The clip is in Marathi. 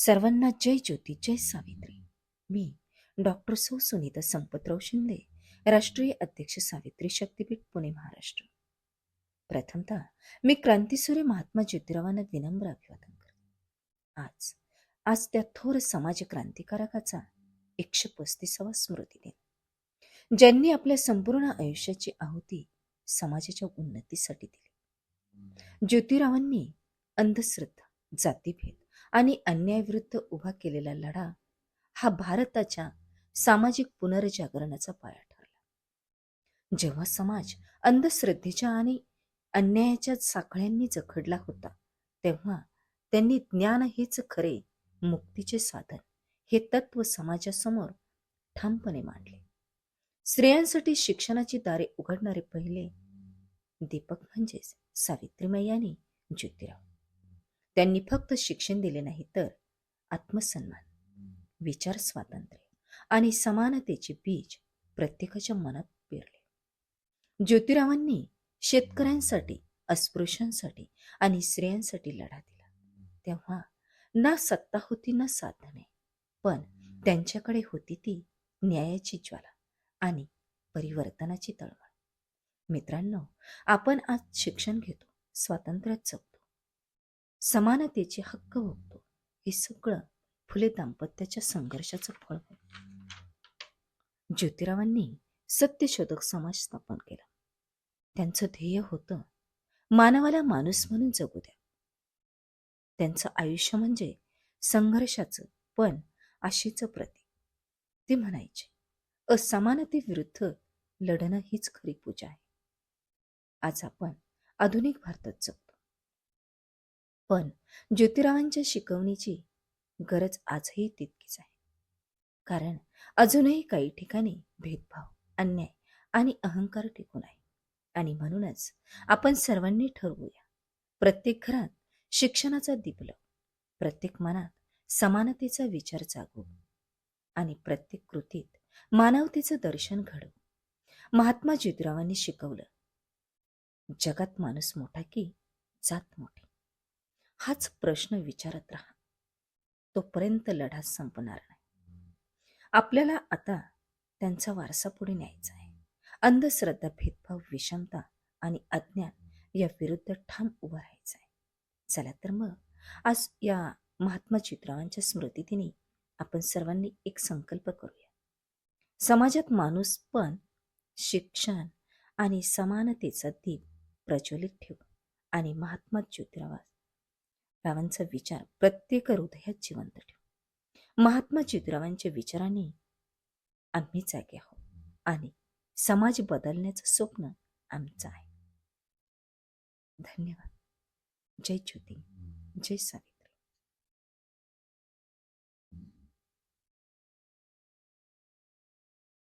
सर्वांना जय ज्योती जय सावित्री. मी डॉक्टर सौ. सुनीता संपतराव शिंदे राष्ट्रीय अध्यक्ष सावित्री शक्तीपीठ पुणे महाराष्ट्र. प्रथमतः मी क्रांतीसूर्य महात्मा ज्योतिरावांना विनम्र अभिवादन करतो. आज आज त्या थोर समाज क्रांतिकारकाचा एकशे पस्तीसावा स्मृती दिन ज्यांनी आपल्या संपूर्ण आयुष्याची आहुती समाजाच्या उन्नतीसाठी दिली. ज्योतिरावांनी अंधश्रद्धा जातीभेद आणि अन्यायाविरुद्ध उभा केलेला लढा हा भारताच्या सामाजिक पुनर्जागरणाचा पाया ठरला. जेव्हा समाज अंधश्रद्धेच्या आणि अन्यायाच्या साखळ्यांनी जखडला होता तेव्हा त्यांनी ज्ञान हेच खरे मुक्तीचे साधन हे तत्व समाजासमोर ठामपणे मांडले. स्त्रियांसाठी शिक्षणाची दारे उघडणारे पहिले दीपक म्हणजेच सावित्रीमाई ज्योतिराव त्यांनी फक्त शिक्षण दिले नाही तर आत्मसन्मान विचार स्वातंत्र्य आणि समानतेचे बीज प्रत्येकाच्या मनात पेरले. ज्योतिरावांनी शेतकऱ्यांसाठी अस्पृश्यांसाठी आणि स्त्रियांसाठी लढा दिला. तेव्हा ना सत्ता होती ना साधने पण त्यांच्याकडे होती ती न्यायाची ज्वाला आणि परिवर्तनाची तळमळ. मित्रांनो आपण आज शिक्षण घेतो स्वातंत्र्यात जगतो. समानतेचे हक्क भोगतो. हे सगळं फुले दाम्पत्याच्या संघर्षाचं फळ होतं ज्योतिरावांनी सत्यशोधक समाज स्थापन केला. त्यांचं ध्येय होतं मानवाला माणूस म्हणून जगू द्या. त्यांचं आयुष्य म्हणजे संघर्षाचं पण आशेचं प्रतीक. ते म्हणायचे असमानतेविरुद्ध लढणं हीच खरी पूजा आहे. आज आपण आधुनिक भारतात जगतो. पण ज्योतिरावांच्या शिकवणीची गरज आजही तितकीच आहे. कारण अजूनही काही ठिकाणी भेदभाव अन्याय आणि अहंकार टिकून आहे. आणि म्हणूनच आपण सर्वांनी ठरवूया. प्रत्येक घरात शिक्षणाचा दिपलं प्रत्येक मनात समानतेचा विचार जागू आणि प्रत्येक कृतीत मानवतेचं दर्शन घडवू. महात्मा ज्योतिरावांनी शिकवलं जगात माणूस मोठा की जात मोठी? हाच प्रश्न विचारत राहा. तोपर्यंत लढा संपणार नाही. आपल्याला आता त्यांचा वारसा पुढे न्यायचा आहे. अंधश्रद्धा भेदभाव विषमता आणि अज्ञान या विरुद्ध ठाम उभं राहायचं आहे. चला तर मग आज या महात्मा चित्रावांच्या स्मृतिदिनी आपण सर्वांनी एक संकल्प करूया. समाजात माणूस पण शिक्षण आणि समानतेचा दीप प्रज्वलित ठेवू आणि महात्मा ज्योतिरावास रावांचा विचार प्रत्येक हृदयात जिवंत ठेव. महात्मा ज्योतिरावांच्या विचाराने आम्ही जागे आहोत आणि समाज बदलण्याचं स्वप्न आमचं आहे. धन्यवाद. जय ज्योती. जय सावित्री.